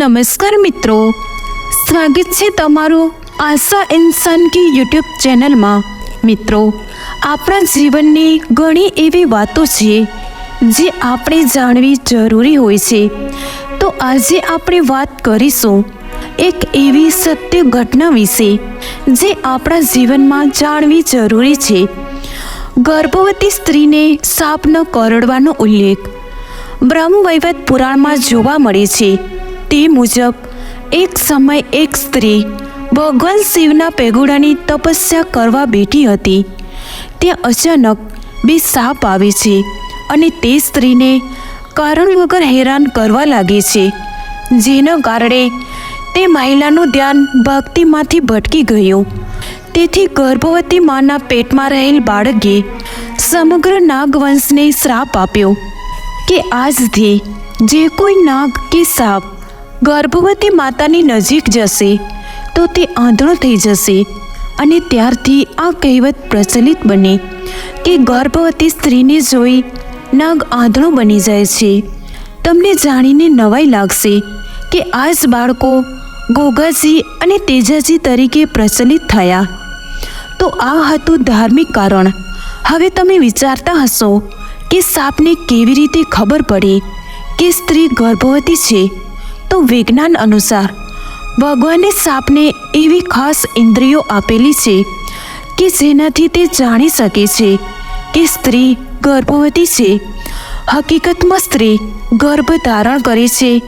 નમસ્કાર મિત્રો. સ્વાગત છે તમારું આશા ઇન્સાન કી યુટ્યુબ ચેનલમાં. મિત્રો, આપણા જીવનની ઘણી એવી વાતો છે, જે આપણે જાણવી જરૂરી હોય છે. તો આજે આપણે વાત કરીશું એક એવી સત્ય ઘટના વિશે, જે આપણા જીવનમાં જાણવી જરૂરી છે. ગર્ભવતી સ્ત્રીને સાપ કરડવાનો ઉલ્લેખ. બ્રહ્મવૈવત પુરાણમાં જોવા મળે છે તે મુજબ, એક સમય એક સ્ત્રી ભગવાન શિવના પેગુડાની તપસ્યા કરવા બેઠી હતી. ત્યાં અચાનક બે સાપ આવે છે અને તે સ્ત્રીને કારણ વગર હેરાન કરવા લાગે છે, જેના કારણે તે મહિલાનું ધ્યાન ભક્તિમાંથી ભટકી ગયું. તેથી ગર્ભવતી માના પેટમાં રહેલ બાળકે સમગ્ર નાગવંશને શ્રાપ આપ્યો કે આજથી જે કોઈ નાગ કે સાપ ગર્ભવતી માતાની નજીક જશે, તો તે આંધળો થઈ જશે અને ત્યારથી આ કહેવત પ્રચલિત બની કે ગર્ભવતી સ્ત્રીને જોઈ નાગ આંધળો બની જાય છે. તમને જાણીને નવાઈ લાગશે કે આ જ બાળકો ગોગાજી અને તેજાજી તરીકે પ્રચલિત થયા. તો આ હતું ધાર્મિક કારણ. હવે તમે વિચારતા હશો કે સાપને કેવી રીતે ખબર પડે કે સ્ત્રી ગર્ભવતી છે? વિજ્ઞાન અનુસાર ભગવાને સાપને એવી ખાસ ઇન્દ્રિયો આપેલી છે કે જેનાથી તે જાણી શકે છે કે સ્ત્રી ગર્ભવતી છે. હકીકતમાં સ્ત્રી ગર્ભ ધારણ કરે છે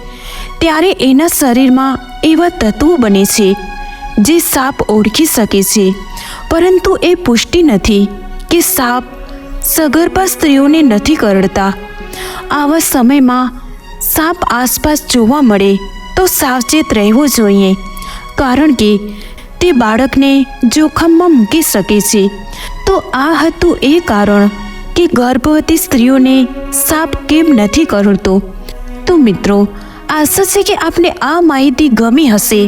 ત્યારે એના શરીરમાં એવા તત્વો બને છે જે સાપ ઓળખી શકે છે. પરંતુ એ પુષ્ટિ નથી કે સાપ સગર્ભા સ્ત્રીઓને નથી કરડતા. આવા સમયમાં સાપ આસપાસ જોવા મળે તો સાવચેત રહેવું જોઈએ, કારણ કે તે બાળકને જોખમમાં મૂકી શકે છે. તો આ હતું એ કારણ કે ગર્ભવતી સ્ત્રીઓને સાપ કેમ નથી કરડતો તો મિત્રો, આશા છે કે આપને આ માહિતી ગમી હશે.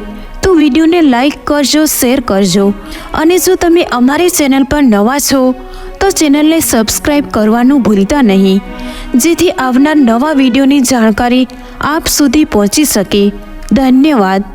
તો વિડીયોને લાઈક કરજો, શેર કરજો. અને જો તમે અમારી ચેનલ પર નવા છો, તો ચેનલને સબસ્ક્રાઈબ કરવાનું ભૂલતા નહીં. જેથી આવનાર નવા વિડીયોની જાણકારી આપ સુધી પહોંચી શકે. ધન્યવાદ.